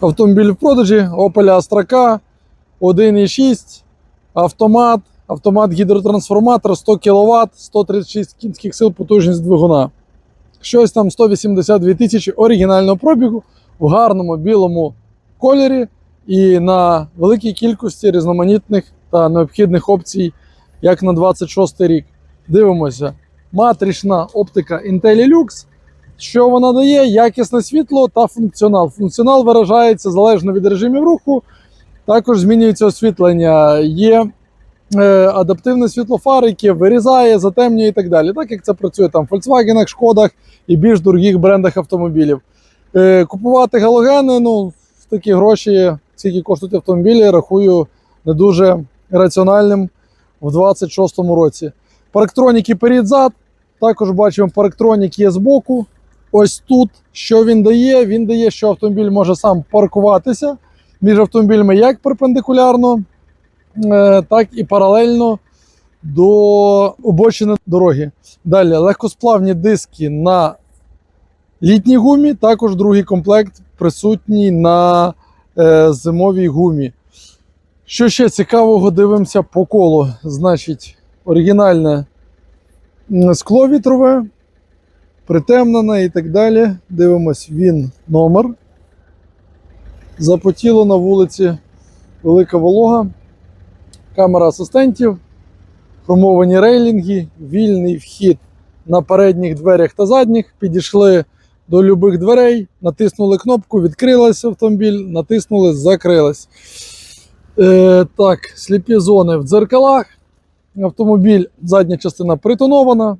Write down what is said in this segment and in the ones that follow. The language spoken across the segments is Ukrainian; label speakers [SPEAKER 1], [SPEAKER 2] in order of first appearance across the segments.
[SPEAKER 1] Автомобіль в продажі Opel Astra 1,6, автомат, автомат гідротрансформатор 100 кВт, 136 кінських сил потужність двигуна. Щось там 182 тисячі оригінального пробігу в гарному білому кольорі і на великій кількості різноманітних та необхідних опцій, як на 26 рік. Дивимося. Матрична оптика IntelliLux. Що вона дає? Якісне світло та функціонал. Функціонал виражається залежно від режимів руху. Також змінюється освітлення. Є е, адаптивне світло фар, яке вирізає, затемнює і так далі. Так як це працює там в Volkswagen, Шкодах і більш дорогих брендах автомобілів. Е, купувати галогени, ну, в такі гроші, скільки коштують автомобілі, рахую не дуже раціональним в 26-му році. Парктроніки перед-зад. Також бачимо, парктронік є збоку. Ось тут, що він дає? Він дає, що автомобіль може сам паркуватися між автомобілями як перпендикулярно, е, так і паралельно до обочини дороги. Далі легкосплавні диски на літній гумі, також другий комплект присутній на е, зимовій гумі. Що ще цікавого дивимося по колу? Значить, оригінальне скло вітрове, притемнене і так далі. Дивимось він номер. Запотіло на вулиці велика волога, камера асистентів, хромовані рейлінги, вільний вхід на передніх дверях та задніх. Підійшли до любих дверей, натиснули кнопку, відкрилась автомобіль, натиснули, закрилась. Е, так, сліпі зони в дзеркалах. Автомобіль, задня частина притонована.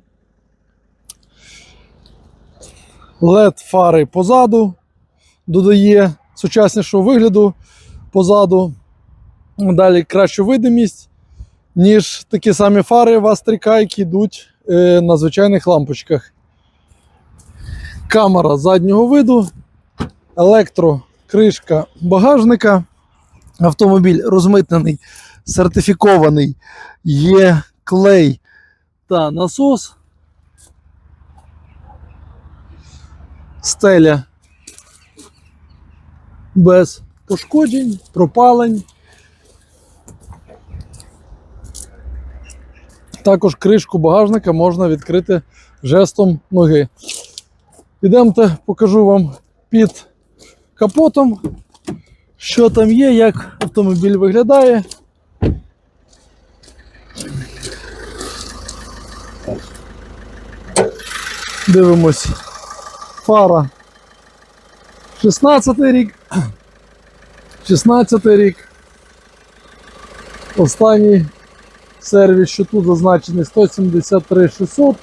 [SPEAKER 1] LED фари позаду додає сучаснішого вигляду позаду. Далі кращу видимість, ніж такі самі фари в Астріка, які йдуть е, на звичайних лампочках. Камера заднього виду, електрокришка багажника. Автомобіль розмитнений, сертифікований, є клей та насос. Стеля без пошкоджень, пропалень. Також кришку багажника можна відкрити жестом ноги. Ідемте, покажу вам під капотом, що там є, як автомобіль виглядає. Дивимось. Фара 16 рік. 16 рік. Останній сервіс, що тут зазначений 173 600.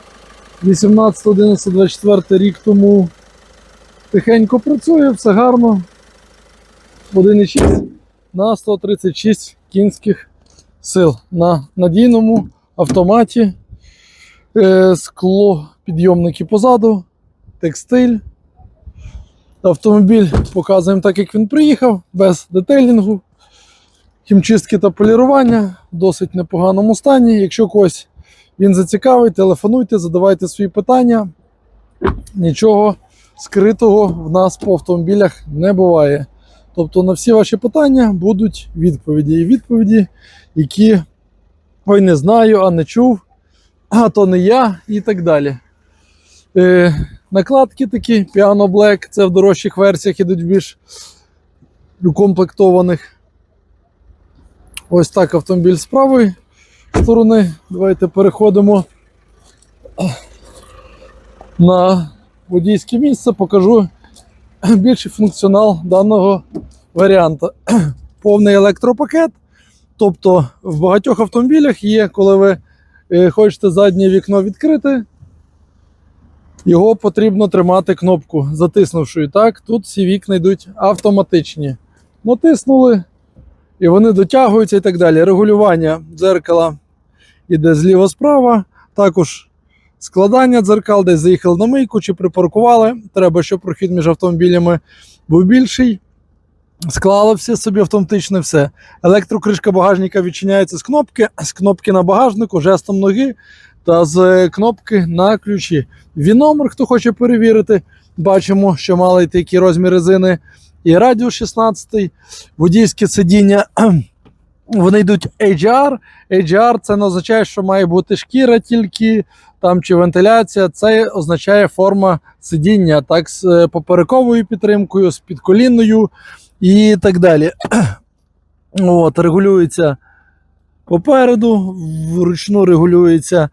[SPEAKER 1] 18, 11, 24 рік тому тихенько працює, все гарно. 1,6 на 136 кінських сил на надійному автоматі. Е, скло підйомники позаду, текстиль. Автомобіль показуємо так, як він приїхав, без детейлінгу, хімчистки та полірування в досить непоганому стані. Якщо когось він зацікавить, телефонуйте, задавайте свої питання. Нічого скритого в нас по автомобілях не буває. Тобто на всі ваші питання будуть відповіді. І відповіді, які ой, не знаю, а не чув, а то не я і так далі. Е, накладки такі Piano Black, це в дорожчих версіях ідуть більш укомплектованих. Ось так автомобіль з правої сторони. Давайте переходимо на водійське місце, покажу більший функціонал даного варіанта. Повний електропакет. Тобто в багатьох автомобілях є, коли ви е, хочете заднє вікно відкрити, його потрібно тримати кнопку, затиснувши. Так, тут всі вікна йдуть автоматичні. Натиснули, і вони дотягуються і так далі. Регулювання дзеркала іде зліва-справа. Також складання дзеркал, десь заїхали на мийку чи припаркували. Треба, щоб прохід між автомобілями був більший. Склали все собі автоматично все. Електрокришка багажника відчиняється з кнопки, з кнопки на багажнику, жестом ноги та з кнопки на ключі. Він номер, хто хоче перевірити, бачимо, що мали який розмір резини і радіус 16, водійське сидіння. Вони йдуть AGR. AGR це не означає, що має бути шкіра тільки там чи вентиляція. Це означає форма сидіння, так з е, поперековою підтримкою, з підколінною і так далі. От, регулюється попереду, вручну регулюється е,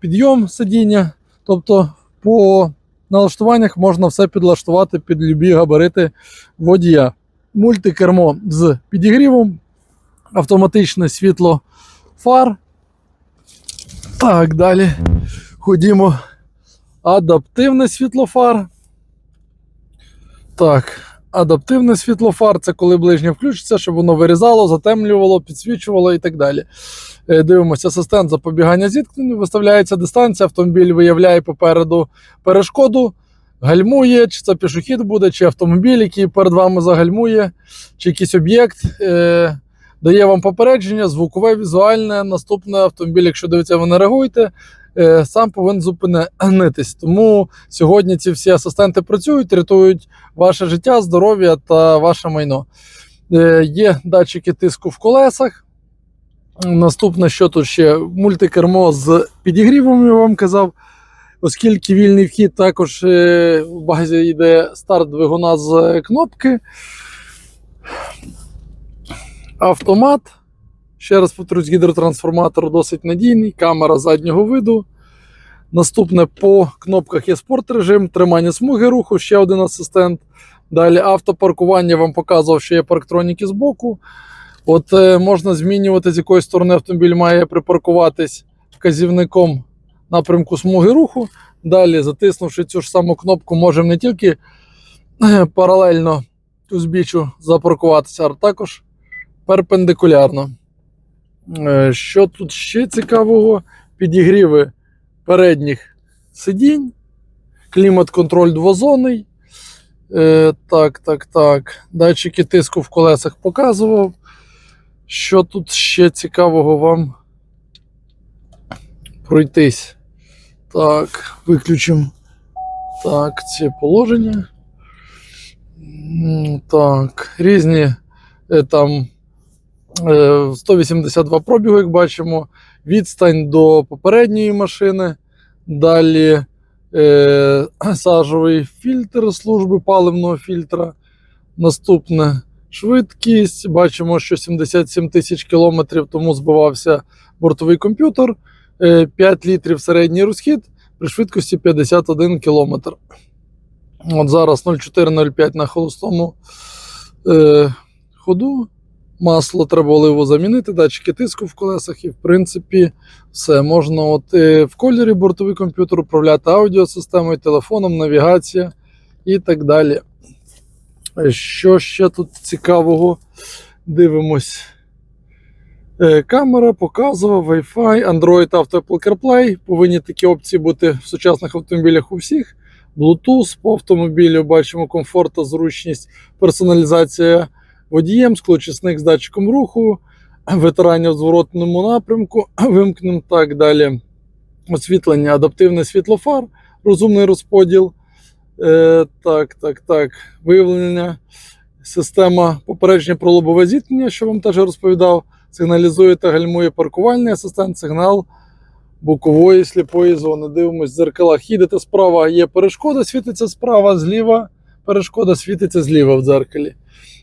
[SPEAKER 1] підйом сидіння. Тобто по налаштуваннях можна все підлаштувати під любі габарити водія. Мультикермо з підігрівом, автоматичне світло фар. Так, далі ходімо. Адаптивне світло фар. Так, адаптивне світлофар це коли ближнє включиться, щоб воно вирізало, затемлювало, підсвічувало і так далі. Е, Дивимося, асистент запобігання зіткненню, виставляється дистанція, автомобіль виявляє попереду перешкоду, гальмує, чи це пішохід буде, чи автомобіль, який перед вами загальмує, чи якийсь об'єкт. Е, Дає вам попередження, звукове, візуальне. Наступне автомобіль, якщо дивиться, ви не реагуєте, е, сам повинен зупинитись. Тому сьогодні ці всі асистенти працюють, рятують ваше життя, здоров'я та ваше майно. Е, Є датчики тиску в колесах. Наступне, що тут ще мультикермо з підігрівом, я вам казав. Оскільки вільний вхід, також е, в базі йде старт двигуна з кнопки. Автомат. Ще раз повторюсь, гідротрансформатор досить надійний, камера заднього виду. Наступне по кнопках є спорт режим, тримання смуги руху, ще один асистент. Далі автопаркування вам показував, що є парктроніки з боку. От е, можна змінювати, з якої сторони автомобіль має припаркуватись вказівником напрямку смуги руху. Далі, затиснувши цю ж саму кнопку, можемо не тільки е, паралельно узбіччю запаркуватися, а також перпендикулярно. Е, Що тут ще цікавого? Підігріви передніх сидінь, клімат-контроль двозонний. Е, так, так, так. Датчики тиску в колесах показував. Що тут ще цікавого вам пройтись? Так, виключимо так, ці положення. Так, різні е, там 182 пробігу, як бачимо, відстань до попередньої машини. Далі е, сажовий фільтр служби паливного фільтра. Наступне швидкість. Бачимо, що 77 тисяч кілометрів тому збивався бортовий комп'ютер. Е, 5 літрів середній розхід при швидкості 51 кілометр. От зараз 0,4-0,5 на холостому е, ходу. Масло треба оливу замінити, датчики тиску в колесах, і в принципі все. Можна от, е, в кольорі бортовий комп'ютер управляти аудіосистемою, телефоном, навігація і так далі. Що ще тут цікавого? Дивимось. Е, Камера показував Wi-Fi, Android Auto Apple CarPlay. Повинні такі опції бути в сучасних автомобілях у всіх. Bluetooth по автомобілю бачимо комфорт та зручність, персоналізація водієм, склочисник з датчиком руху, витирання в зворотному напрямку, вимкнемо так далі. Освітлення, адаптивне світлофар, розумний розподіл. Е, так, так, так. Виявлення, система попередження про лобове зіткнення, що вам теж розповідав. Сигналізує та гальмує паркувальний асистент, сигнал бокової сліпої зони. Дивимось в дзеркалах. Їдете справа, є перешкода, світиться справа, зліва. Перешкода світиться зліва в дзеркалі.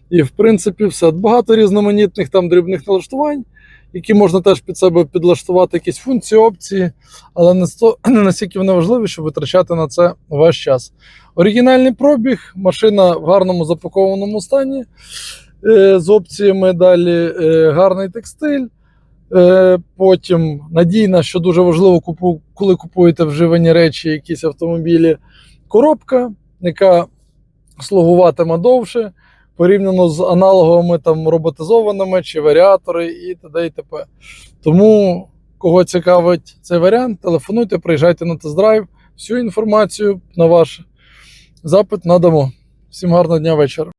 [SPEAKER 1] І, в принципі, все. Багато різноманітних там дрібних налаштувань, які можна теж під себе підлаштувати, якісь функції, опції, але не, настільки вони важливі, щоб витрачати на це ваш час. Оригінальний пробіг, машина в гарному запакованому стані е, з опціями далі е, гарний текстиль. Е, потім надійна, що дуже важливо, коли купуєте вживані речі, якісь автомобілі, коробка, яка слугуватиме довше, порівняно з аналоговими там роботизованими чи варіатори і т.д. і т.п. Тому, кого цікавить цей варіант, телефонуйте, приїжджайте на тест-драйв. Всю інформацію на ваш запит надамо. Всім гарного дня вечора.